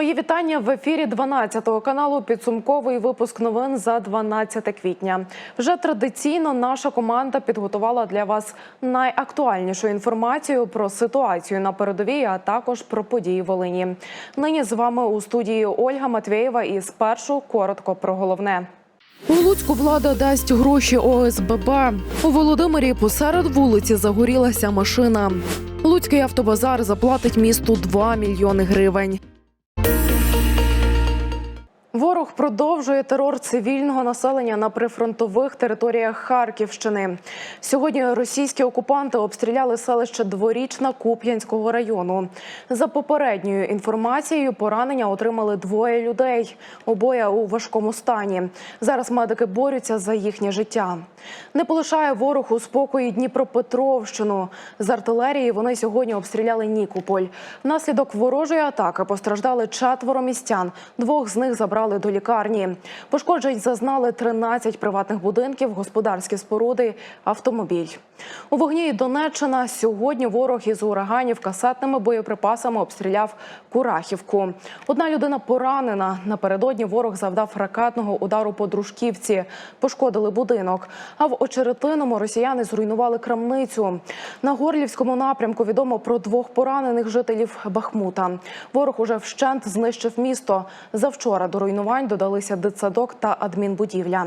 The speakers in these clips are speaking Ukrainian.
Мої вітання в ефірі 12 каналу. Підсумковий випуск новин за 12 квітня. Вже традиційно наша команда підготувала для вас найактуальнішу інформацію про ситуацію на передовій, а також про події Волині. Нині з вами у студії Ольга Матвєєва. І спершу коротко про головне. У Луцьку влада дасть гроші ОСББ. У Володимирі посеред вулиці загорілася машина. Луцький автобазар заплатить місту 2 мільйони гривень. Ворог продовжує терор цивільного населення на прифронтових територіях Харківщини. Сьогодні російські окупанти обстріляли селище Дворічна Куп'янського району. За попередньою інформацією, поранення отримали двоє людей. Обоє у важкому стані. Зараз медики борються за їхнє життя. Не полишає ворог у спокої Дніпропетровщину. З артилерії вони сьогодні обстріляли Нікополь. Внаслідок ворожої атаки постраждали четверо містян. Двох з них забрали до лікарні. Пошкоджень зазнали 13 приватних будинків, господарські споруди, автомобіль. У вогні Донеччина сьогодні ворог із ураганів касетними боєприпасами обстріляв Курахівку. Одна людина поранена. Напередодні ворог завдав ракетного удару по Дружківці. Пошкодили будинок. А в Очеретиному росіяни зруйнували крамницю. На Горлівському напрямку відомо про двох поранених жителів Бахмута. Ворог уже вщент знищив місто. Завчора до руйнувань додалися дитсадок та адмінбудівля.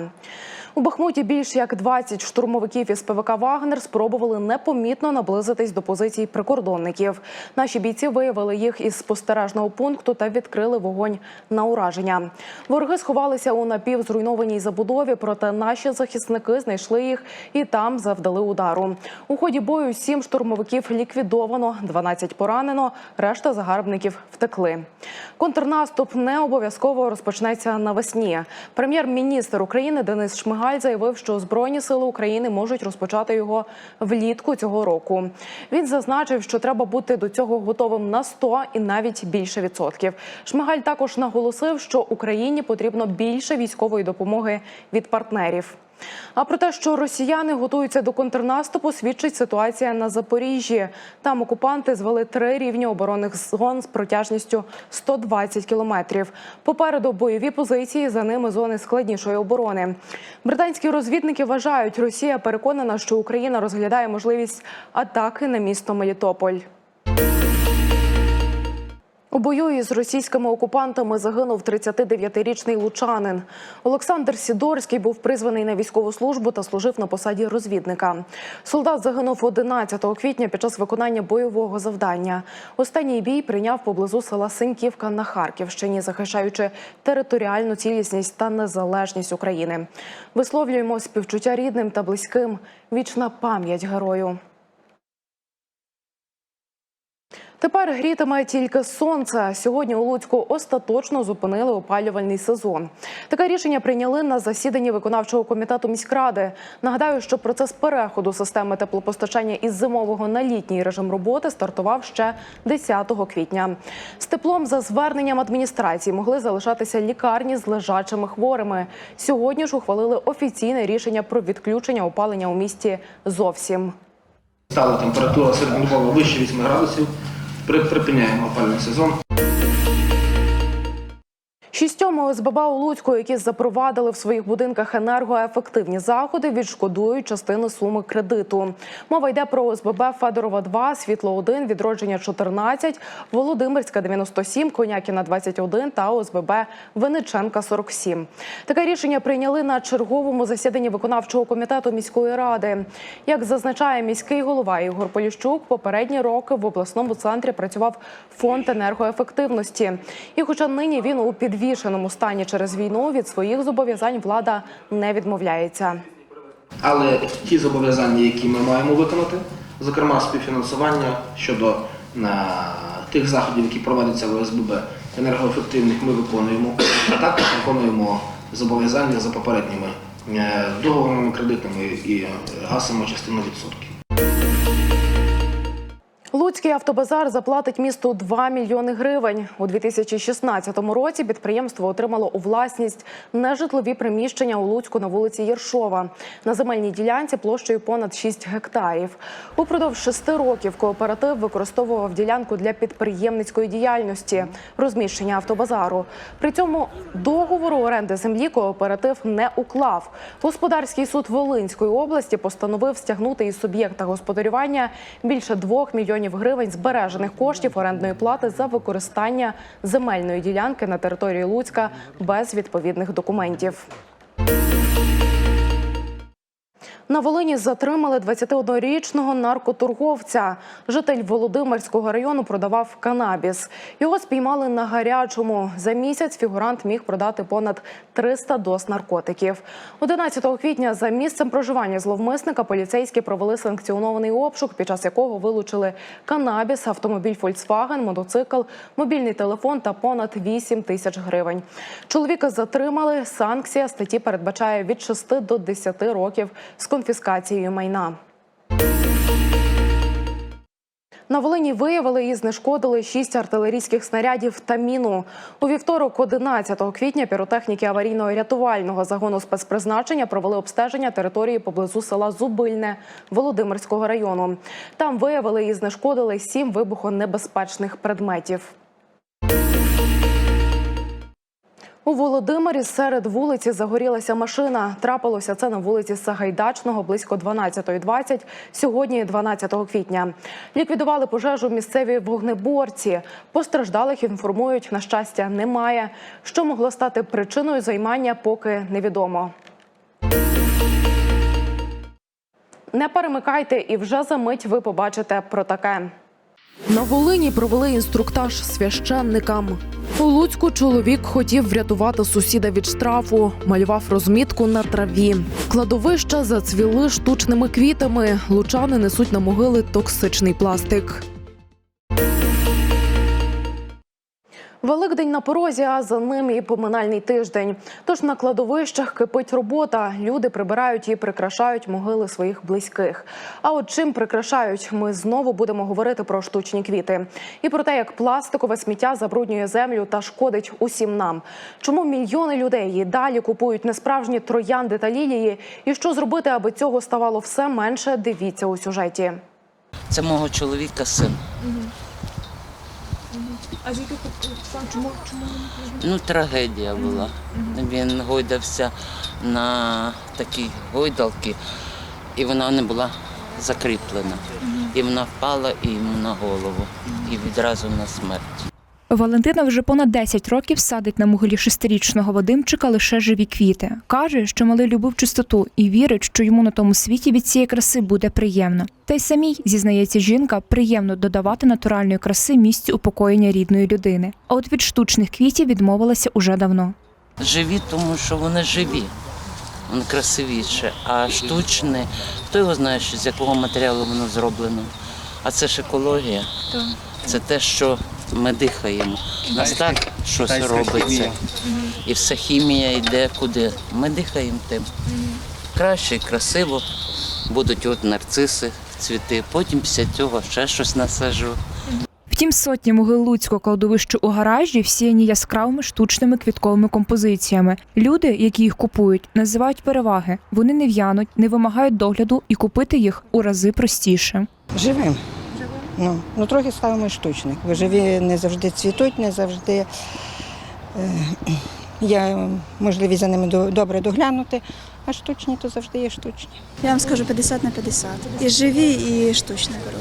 У Бахмуті більш як 20 штурмовиків із ПВК Вагнер спробували непомітно наблизитись до позицій прикордонників. Наші бійці виявили їх із спостережного пункту та відкрили вогонь на ураження. Вороги сховалися у напівзруйнованій забудові, проте наші захисники знайшли їх і там завдали удару. У ході бою сім штурмовиків ліквідовано, 12 поранено, решта загарбників втекли. Контрнаступ не обов'язково розпочнеться навесні. Прем'єр-міністр України Денис Шмигаль заявив, що Збройні сили України можуть розпочати його влітку цього року. Він зазначив, що треба бути до цього готовим на 100 і навіть більше відсотків. Шмигаль також наголосив, що Україні потрібно більше військової допомоги від партнерів. А про те, що росіяни готуються до контрнаступу, свідчить ситуація на Запоріжжі. Там окупанти звели три рівні оборонних зон з протяжністю 120 кілометрів. Попереду бойові позиції, за ними зони складнішої оборони. Британські розвідники вважають, Росія переконана, що Україна розглядає можливість атаки на місто Мелітополь. У бою із російськими окупантами загинув 39-річний лучанин. Олександр Сідорський був призваний на військову службу та служив на посаді розвідника. Солдат загинув 11 квітня під час виконання бойового завдання. Останній бій прийняв поблизу села Синьківка на Харківщині, захищаючи територіальну цілісність та незалежність України. Висловлюємо співчуття рідним та близьким. Вічна пам'ять герою. Тепер грітиме тільки сонце. Сьогодні у Луцьку остаточно зупинили опалювальний сезон. Таке рішення прийняли на засіданні виконавчого комітету міськради. Нагадаю, що процес переходу системи теплопостачання із зимового на літній режим роботи стартував ще 10 квітня. З теплом за зверненням адміністрації могли залишатися лікарні з лежачими хворими. Сьогодні ж ухвалили офіційне рішення про відключення опалення у місті зовсім. Стала температура середньодобово вище 8 градусів. При- Припиняємо опальний сезон. Шістьом ОСББ у Луцьку, які запровадили в своїх будинках енергоефективні заходи, відшкодують частину суми кредиту. Мова йде про ОСББ Федорова 2, Світло 1, Відродження 14, Володимирська 97, Конякіна 21 та ОСББ Винниченка 47. Таке рішення прийняли на черговому засіданні виконавчого комітету міської ради. Як зазначає міський голова Ігор Поліщук, попередні роки в обласному центрі працював фонд енергоефективності. І хоча нині він у підвішеному стані через війну, від своїх зобов'язань влада не відмовляється. Але ті зобов'язання, які ми маємо виконати, зокрема співфінансування щодо на, тих заходів, які проводяться в ОСББ енергоефективних, ми виконуємо, а також виконуємо зобов'язання за попередніми е, договорами кредитними і е, гасимо частину відсотків. Луцький автобазар заплатить місту 2 мільйони гривень. У 2016 році підприємство отримало у власність нежитлові приміщення у Луцьку на вулиці Єршова на земельній ділянці площею понад 6 гектарів. Упродовж шести років кооператив використовував ділянку для підприємницької діяльності, розміщення автобазару. При цьому договору оренди землі кооператив не уклав. Господарський суд Волинської області постановив стягнути із суб'єкта господарювання більше 2 мільйонів гривень збережених коштів орендної плати за використання земельної ділянки на території Луцька без відповідних документів. На Волині затримали 21-річного наркоторговця. Житель Володимирського району продавав канабіс. Його спіймали на гарячому. За місяць фігурант міг продати понад 300 доз наркотиків. 11 квітня за місцем проживання зловмисника поліцейські провели санкціонований обшук, під час якого вилучили канабіс, автомобіль Volkswagen, мотоцикл, мобільний телефон та понад 8 тисяч гривень. Чоловіка затримали. Санкція статті передбачає від 6 до 10 років з конфіскацією майна. На Волині виявили і знешкодили шість артилерійських снарядів та міну. У вівторок, 11 квітня, піротехніки аварійно-рятувального загону спецпризначення провели обстеження території поблизу села Зубильне Володимирського району. Там виявили і знешкодили сім вибухонебезпечних предметів. У Володимирі серед вулиці загорілася машина. Трапилося це на вулиці Сагайдачного близько 12.20 сьогодні, 12 квітня. Ліквідували пожежу місцеві вогнеборці. Постраждалих інформують, на щастя, немає. Що могло стати причиною займання, поки невідомо. Не перемикайте, і вже за мить ви побачите про таке. На Волині провели інструктаж священникам. У Луцьку чоловік хотів врятувати сусіда від штрафу, малював розмітку на траві. Кладовища зацвіли штучними квітами. Лучани несуть на могили токсичний пластик. Великдень на порозі, а за ним і поминальний тиждень. Тож на кладовищах кипить робота. Люди прибирають і прикрашають могили своїх близьких. А от чим прикрашають, ми знову будемо говорити про штучні квіти і про те, як пластикове сміття забруднює землю та шкодить усім нам. Чому мільйони людей і далі купують несправжні троянди та лілії? І що зробити, аби цього ставало все менше? Дивіться у сюжеті. Це мого чоловіка син. А з яких обставин? Чому чому Ну, трагедія була. Він гойдався на такій гойдалці, і вона не була закріплена. І вона впала і йому на голову, і відразу на смерть. Валентина вже понад 10 років садить на могилі шестирічного Вадимчика лише живі квіти. Каже, що малий любив чистоту і вірить, що йому на тому світі від цієї краси буде приємно. Та й самій, зізнається жінка, приємно додавати натуральної краси місці упокоєння рідної людини. А от від штучних квітів відмовилася уже давно. Живі, тому що вони живі. Вони красивіше, а штучне, хто його знає, що з якого матеріалу воно зроблено. А це ж екологія. Це те, що ми дихаємо. У нас так щось робиться. І вся хімія йде куди. Ми дихаємо тим. Краще, красиво. Будуть от нарциси, цвіти. Потім після цього ще щось насаджу. Втім, сотні могил Луцького кладовища у гаражі всіяні яскравими штучними квітковими композиціями. Люди, які їх купують, називають переваги. Вони не в'януть, не вимагають догляду і купити їх у рази простіше. Живим. Ну, ну трохи ставимо штучних, бо живі не завжди цвітуть, не завжди е, є можливість за ними добре доглянути, а штучні то завжди є штучні. Я вам скажу 50 на 50. І живі, і штучні беру.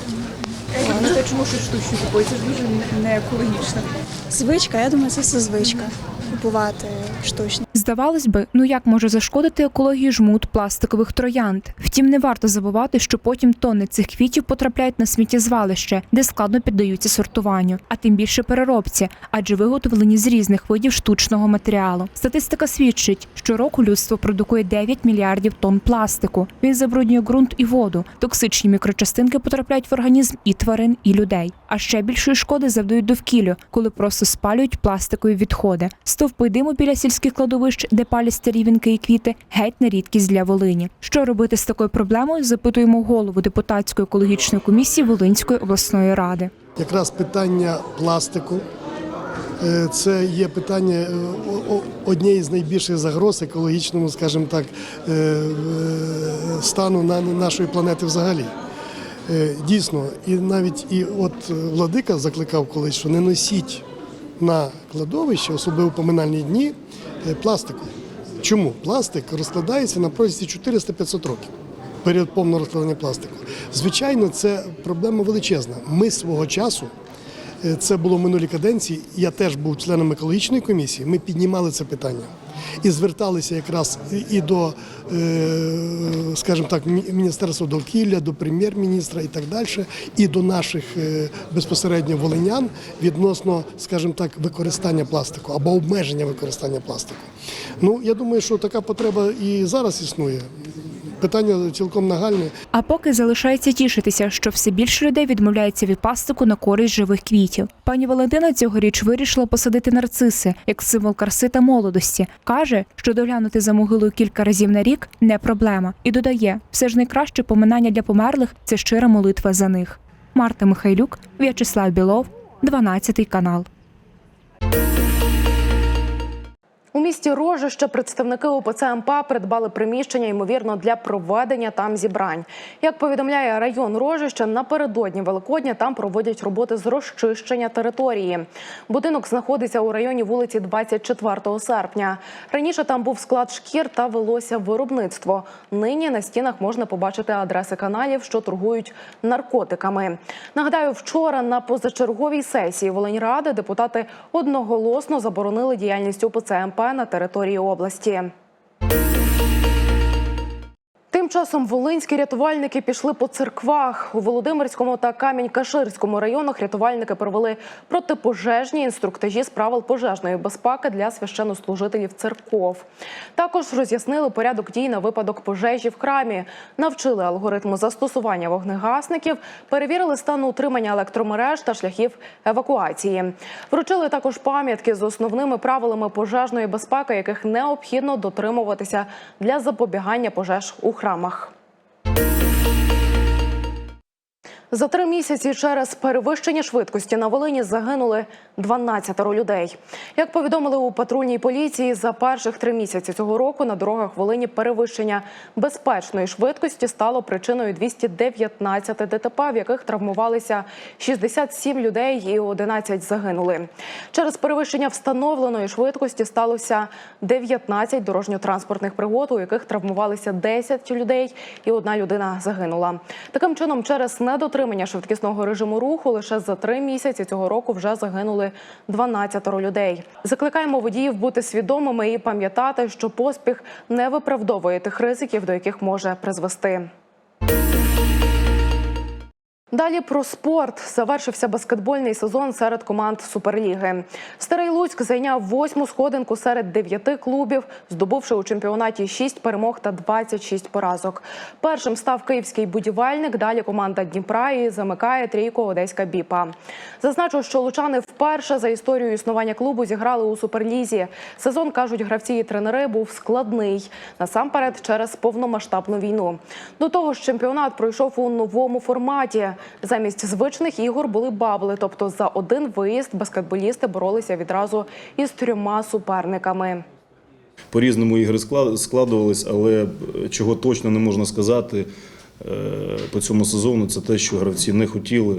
Це чому що штучні купують? Це ж дуже не екологічно. Звичка, я думаю, це все звичка. Купувати штучні. Здавалось би, ну як може зашкодити екології жмут пластикових троянд? Втім, не варто забувати, що потім тонни цих квітів потрапляють на сміттєзвалище, де складно піддаються сортуванню, а тим більше переробці, адже виготовлені з різних видів штучного матеріалу. Статистика свідчить, що року людство продукує 9 мільярдів тонн пластику. Він забруднює ґрунт і воду. Токсичні мікрочастинки потрапляють в організм і тварин, і людей. А ще більшої шкоди завдають довкіллю, коли просто спалюють пластикові відходи. Стовпи диму біля сільських кладовищ, де палять старі вінки і квіти, геть не рідкість для Волині. Що робити з такою проблемою? Запитуємо голову депутатської екологічної комісії Волинської обласної ради. Якраз питання пластику е, це є питання е, однієї з найбільших загроз екологічному, скажімо так, е, стану на нашої планети взагалі. Е, Дійсно, і навіть і от е, владика закликав колись, що не носіть на кладовище, особливо поминальні дні, е, пластику. Чому? Пластик розкладається на протязі 400-500 років. Період повного розкладання пластику. Звичайно, це проблема величезна. Ми свого часу, це було в минулій каденції, я теж був членом екологічної комісії, ми піднімали це питання. І зверталися якраз і- і до, е, скажімо так, Міністерства довкілля, до прем'єр-міністра і так далі, і до наших е, безпосередньо волинян відносно, скажімо так, використання пластику або обмеження використання пластику. Ну, я думаю, що така потреба і зараз існує. Питання цілком нагальне. А поки залишається тішитися, що все більше людей відмовляється від пластику на користь живих квітів. Пані Валентина цьогоріч вирішила посадити нарциси як символ краси та молодості. каже, що доглянути за могилою кілька разів на рік не проблема, і додає, все ж найкраще поминання для померлих це щира молитва за них. Марта Михайлюк, В'ячеслав Білов, 12 канал. У місті Рожище представники УПЦ МП придбали приміщення, ймовірно, для проведення там зібрань. Як повідомляє район Рожище, напередодні Великодня там проводять роботи з розчищення території. Будинок знаходиться у районі вулиці 24 серпня. Раніше там був склад шкір та велося виробництво. Нині на стінах можна побачити адреси каналів, що торгують наркотиками. Нагадаю, вчора на позачерговій сесії Волиньради депутати одноголосно заборонили діяльність УПЦ МП на території області. Часом волинські рятувальники пішли по церквах у Володимирському та Камінь-Каширському районах. Рятувальники провели протипожежні інструктажі з правил пожежної безпеки для священнослужителів церков. Також роз'яснили порядок дій на випадок пожежі в храмі, навчили алгоритму застосування вогнегасників, перевірили стан утримання електромереж та шляхів евакуації. Вручили також пам'ятки з основними правилами пожежної безпеки, яких необхідно дотримуватися для запобігання пожеж у храмах програмах. За три місяці через перевищення швидкості на Волині загинули 12 людей. Як повідомили у патрульній поліції, за перших три місяці цього року на дорогах Волині перевищення безпечної швидкості стало причиною 219 ДТП, в яких травмувалися 67 людей і 11 загинули. Через перевищення встановленої швидкості сталося 19 дорожньо-транспортних пригод, у яких травмувалися 10 людей і одна людина загинула. Таким чином, через недотримання швидкісного режиму руху лише за три місяці цього року вже загинули 12 людей. Закликаємо водіїв бути свідомими і пам'ятати, що поспіх не виправдовує тих ризиків, до яких може призвести. Далі про спорт завершився баскетбольний сезон серед команд Суперліги. Старий Луцьк зайняв восьму сходинку серед дев'яти клубів, здобувши у чемпіонаті 6 перемог та 26 поразок. Першим став київський будівельник. Далі команда Дніпра і замикає трійку Одеська Біпа. Зазначу, що лучани вперше за історію існування клубу зіграли у суперлізі. Сезон кажуть гравці і тренери був складний насамперед через повномасштабну війну. До того ж, чемпіонат пройшов у новому форматі. Замість звичних ігор були бабли, тобто за один виїзд баскетболісти боролися відразу із трьома суперниками. По-різному ігри склад- складувались, але е, чого точно не можна сказати е, по цьому сезону, це те, що гравці не хотіли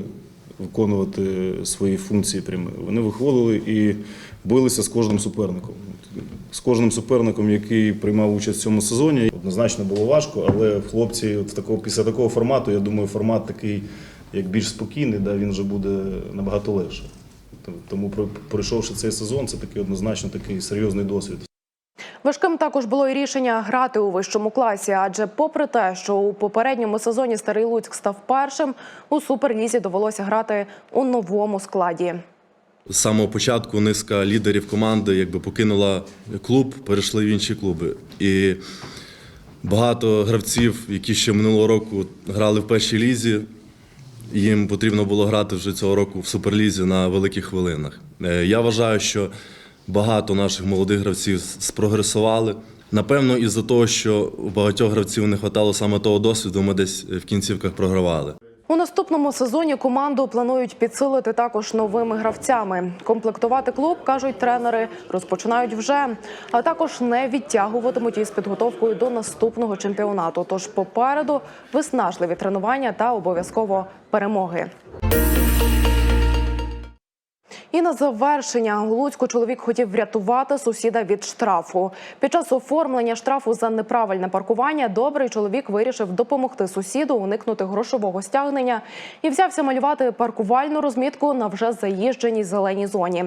виконувати свої функції прямо. Вони виходили і билися з кожним суперником. З кожним суперником, який приймав участь в цьому сезоні, однозначно було важко, але хлопці от такого, після такого формату, я думаю, формат такий як більш спокійний, да, він вже буде набагато легше. Тому про- пройшовши цей сезон, це такий однозначно такий серйозний досвід. Важким також було і рішення грати у вищому класі, адже, попри те, що у попередньому сезоні Старий Луцьк став першим, у суперлізі довелося грати у новому складі. З самого початку низка лідерів команди якби покинула клуб, перейшли в інші клуби. І багато гравців, які ще минулого року грали в першій лізі, їм потрібно було грати вже цього року в суперлізі на великих хвилинах. Е, Я вважаю, що багато наших молодих гравців спрогресували. Напевно, із-за того, що у багатьох гравців не вистачало саме того досвіду, ми десь в кінцівках програвали. У наступному сезоні команду планують підсилити також новими гравцями. Комплектувати клуб кажуть тренери, розпочинають вже, а також не відтягуватимуть із підготовкою до наступного чемпіонату. Тож попереду виснажливі тренування та обов'язково перемоги. І на завершення у Луцьку чоловік хотів врятувати сусіда від штрафу. Під час оформлення штрафу за неправильне паркування добрий чоловік вирішив допомогти сусіду уникнути грошового стягнення і взявся малювати паркувальну розмітку на вже заїждженій зеленій зоні.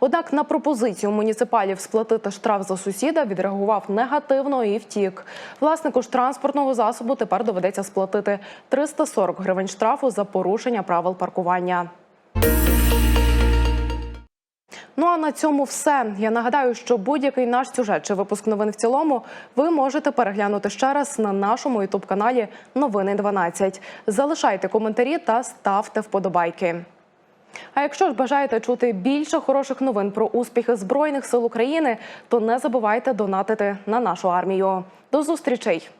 Однак на пропозицію муніципалів сплатити штраф за сусіда відреагував негативно і втік. Власнику ж транспортного засобу тепер доведеться сплатити 340 гривень штрафу за порушення правил паркування. Ну а на цьому все. Я нагадаю, що будь-який наш сюжет чи випуск новин в цілому ви можете переглянути ще раз на нашому ютуб каналі Новини 12. Залишайте коментарі та ставте вподобайки. А якщо ж бажаєте чути більше хороших новин про успіхи збройних сил України, то не забувайте донатити на нашу армію. До зустрічей!